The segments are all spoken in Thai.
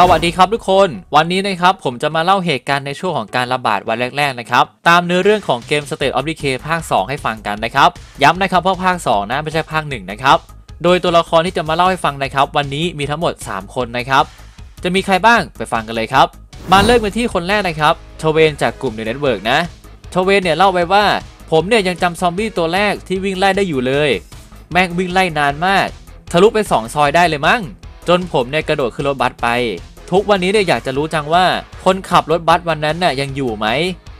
สวัสดีครับทุกคน วันนี้นะครับผมจะมาเล่าเหตุการณ์ในช่วงของการระบาดวันแรกๆนะครับ ตามเนื้อเรื่องของเกม State of Decay ภาค 2 ให้ฟังกันนะครับ ย้ำนะครับเพราะภาค 2 นะไม่ใช่ภาค 1 นะครับ โดยตัวละครที่จะมาเล่าให้ฟังนะครับ วันนี้มีทั้งหมด 3 คนนะครับ จะมีใครบ้างไปฟังกันเลยครับ มาเริ่มกันที่คนแรกนะครับโชเวนจากกลุ่มในเน็ตเวิร์กนะโชเวนเนี่ยเล่าไว้ว่า ผมเนี่ยยังจำซอมบี้ตัวแรกที่วิ่งไล่ได้อยู่เลย แม่งวิ่งไล่นานมาก ทะลุไปสองซอยได้เลยมั้งจนผมเนี่ยกระโดดขึ้นรถบัสไป ทุกวันนี้เนี่ยอยากจะรู้จังว่า คนขับรถบัสวันนั้นน่ะยังอยู่ไหม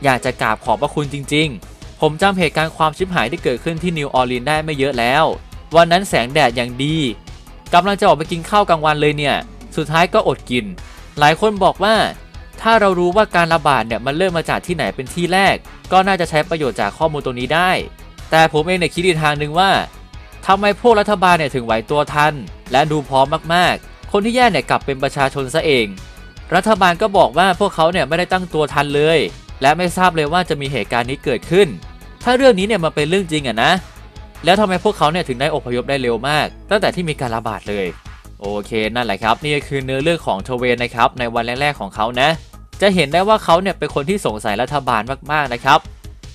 อยากจะกราบขอบพระคุณจริง ๆ ผมจำเหตุการณ์ความชิบหายที่เกิดขึ้นที่นิวออร์ลีนได้ไม่เยอะแล้ว วันนั้นแสงแดดอย่างดีกำลังจะออกไปกินข้าวกลางวันเลยเนี่ย สุดท้ายก็อดกิน หลายคนบอกว่า ถ้าเรารู้ว่าการระบาดเนี่ยมันเริ่มมาจากที่ไหนเป็นที่แรก ก็น่าจะใช้ประโยชน์จากข้อมูลตรงนี้ได้ แต่ผมเองเนี่ยคิดอีกทางหนึ่งว่าทำไมพวกรัฐบาลเนี่ยถึงไหวตัวทัน และดูพร้อมมากๆ คนที่แย่เนี่ยกลับเป็นประชาชนซะเอง รัฐบาลก็บอกว่าพวกเขาเนี่ยไม่ได้ตั้งตัวทันเลย และไม่ทราบเลยว่าจะมีเหตุการณ์นี้เกิดขึ้น ถ้าเรื่องนี้เนี่ยมันเป็นเรื่องจริงอะนะ แล้วทำไมพวกเขาเนี่ยถึงได้อพยพได้เร็วมาก ตั้งแต่ที่มีการระบาดเลย โอเคนั่นแหละครับ นี่ก็คือเนื้อเรื่องของโทเวนนะครับในวันแรกๆของเขานะ จะเห็นได้ว่าเขาเนี่ยเป็นคนที่สงสัยรัฐบาลมากๆนะครับ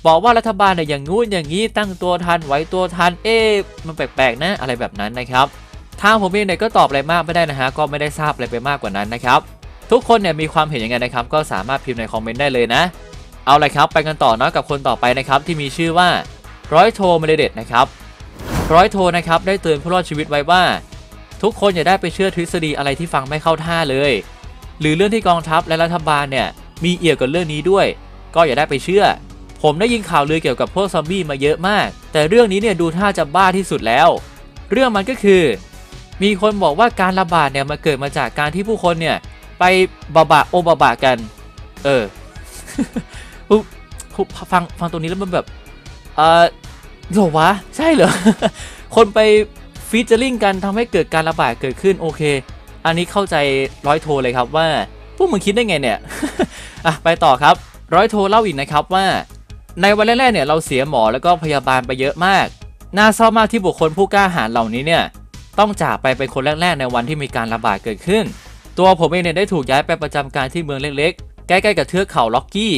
บอกว่ารัฐบาลเนี่ยอย่างงู้นอย่างนี้ตั้งตัวทันไว้ตัวทันเอ๊ะมันแปลกๆนะอะไรแบบนั้นนะครับ ทางผมเองเนี่ยก็ตอบอะไรมากไม่ได้นะฮะก็ไม่ได้ทราบอะไรไปมากกว่านั้นนะครับทุกคนเนี่ยมีความเห็นยังไงนะครับก็สามารถพิมพ์ในคอมเมนต์ได้เลยนะ เอาเลยครับไปกันต่อเนาะกับคนต่อไปนะครับที่มีชื่อว่าร้อยโทเมเลเดตนะครับร้อยโทนะครับได้เตือนผู้รอดชีวิตไว้ว่า ทุกคนอย่าได้ไปเชื่อทฤษฎีอะไรที่ฟังไม่เข้าท่าเลย หรือเรื่องที่กองทัพและรัฐบาลเนี่ยมีเอี่ยวกับเรื่องนี้ด้วย ก็อย่าได้ไปเชื่อ ผมได้ยินข่าวลือเกี่ยวกับพวกซอมบี้มาเยอะมาก แต่เรื่องนี้เนี่ยดูท่าจะบ้าที่สุดแล้ว เรื่องมันก็คือ มีคนบอกว่าการระบาดเนี่ยมันเกิดมาจากการที่ผู้คนเนี่ย ไปบะบะโอบะบะกัน เออฟังฟังตรงนี้แล้วมันแบบเออหรอวะ ใช่เหรอ คนไปฟีเจอริงกันทำให้เกิดการระบาดเกิดขึ้นโอเค อันนี้เข้าใจร้อยโทเลยครับว่า พวกมึงคิดได้ไงเนี่ยอะไปต่อครับ ร้อยโทเล่าอีกนะครับว่า ในวันแรกๆเนี่ยเราเสียหมอแล้วก็พยาบาลไปเยอะมาก น่าเศร้ามากที่บุคคลผู้กล้าหาญเหล่านี้เนี่ย ต้องจากไปเป็นคนแรกๆในวันที่มีการระบาดเกิดขึ้น ตัวผมเองเนี่ยได้ถูกย้ายไปประจำการที่เมืองเล็กๆ ใกล้ๆกับเทือกเขาล็อกกี้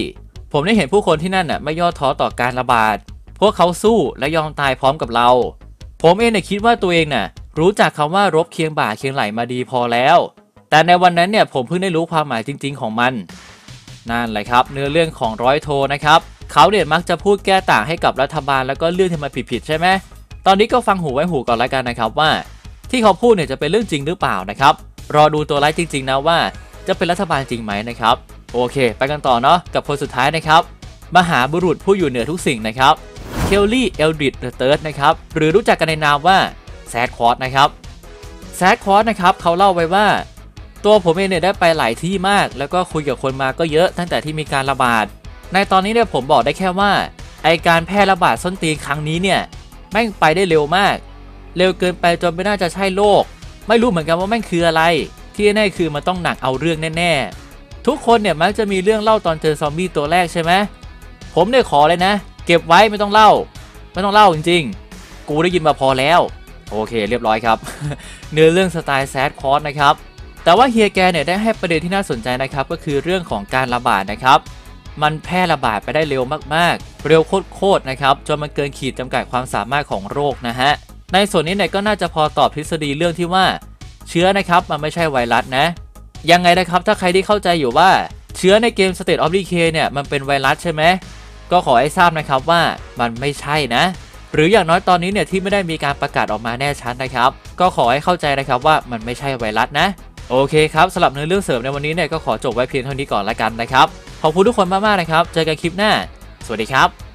ผมได้เห็นผู้คนที่นั่นน่ะไม่ย่อท้อต่อการระบาด พวกเขาสู้และยอมตายพร้อมกับเรา ผมเองเนี่ยคิดว่าตัวเองน่ะรู้จักคำว่ารบเคียงบ่าเคียงไหลมาดีพอแล้ว แต่ในวันนั้นเนี่ยผมเพิ่งได้รู้ความหมายจริง ๆ ของมัน นั่นแหละครับ เนื้อเรื่องของร้อยโทนะครับเขาเนี่ยมักจะพูดแก้ต่างให้กับรัฐบาลแล้วก็เรื่องที่มันผิดๆใช่ไหมตอนนี้ก็ฟังหูไว้หูก่อนละกันนะครับว่า ที่เขาพูดเนี่ยจะเป็นเรื่องจริงหรือเปล่านะครับ รอดูตัวไลฟ์จริง ๆ นะว่า จะเป็นรัฐบาลจริงไหมนะครับ โอเค ไปกันต่อเนาะกับคนสุดท้ายนะครับ มหาบุรุษผู้อยู่เหนือทุกสิ่งนะครับเคลลี่เอลดริดเดอะเติร์ดนะครับหรือรู้จักกันในนามว่าแซดคอร์สนะครับแซดคอร์สนะครับเขาเล่าไว้ว่า ตัวผมเองเนี่ยได้ไปหลายที่มาก แล้วก็คุยกับคนมาก็เยอะตั้งแต่ที่มีการระบาด ในตอนนี้เนี่ยผมบอกได้แค่ว่าไอการแพร่ระบาดส้นตีนครั้งนี้เนี่ยแม่งไปได้เร็วมาก เร็วเกินไปจนไม่น่าจะใช่โรคไม่รู้เหมือนกันว่าแม่งคืออะไร ที่แน่คือมันต้องหนักเอาเรื่องแน่ๆ ทุกคนเนี่ยมักจะมีเรื่องเล่าตอนเจอซอมบี้ตัวแรกใช่ไหมผมเนี่ยขอเลยนะ เก็บไว้ไม่ต้องเล่า ไม่ต้องเล่าจริงๆ กูได้ยินมาพอแล้ว โอเค เรียบร้อยครับ เนื้อเรื่องสไตล์แซดคอร์สนะครับแต่ว่าเฮียแกเนี่ยได้ให้ประเด็นที่น่าสนใจนะครับก็คือเรื่องของการระบาดนะครับมันแพร่ระบาดไปได้เร็วมากๆ เร็วโคตรๆนะครับ จนมันเกินขีดจำกัดความสามารถของโรคนะฮะ ในส่วนนี้เนี่ยก็น่าจะพอตอบทฤษฎีเรื่องที่ว่า เชื้อนะครับมันไม่ใช่ไวรัสนะ ยังไงนะครับถ้าใครที่เข้าใจอยู่ว่าเชื้อในเกม State of Decay เนี่ยมันเป็นไวรัสใช่ไหมก็ขอให้ทราบนะครับว่ามันไม่ใช่นะ หรืออย่างน้อยตอนนี้เนี่ยที่ไม่ได้มีการประกาศออกมาแน่ชัดนะครับ ก็ขอให้เข้าใจนะครับว่ามันไม่ใช่ไวรัสนะโอเคครับสำหรับเนื้อเรื่องเสริมในวันนี้เนี่ยก็ขอจบไว้เพียงเท่านี้ก่อนละกันนะครับขอบคุณทุกคนมากๆนะครับ เจอกันคลิปหน้า สวัสดีครับ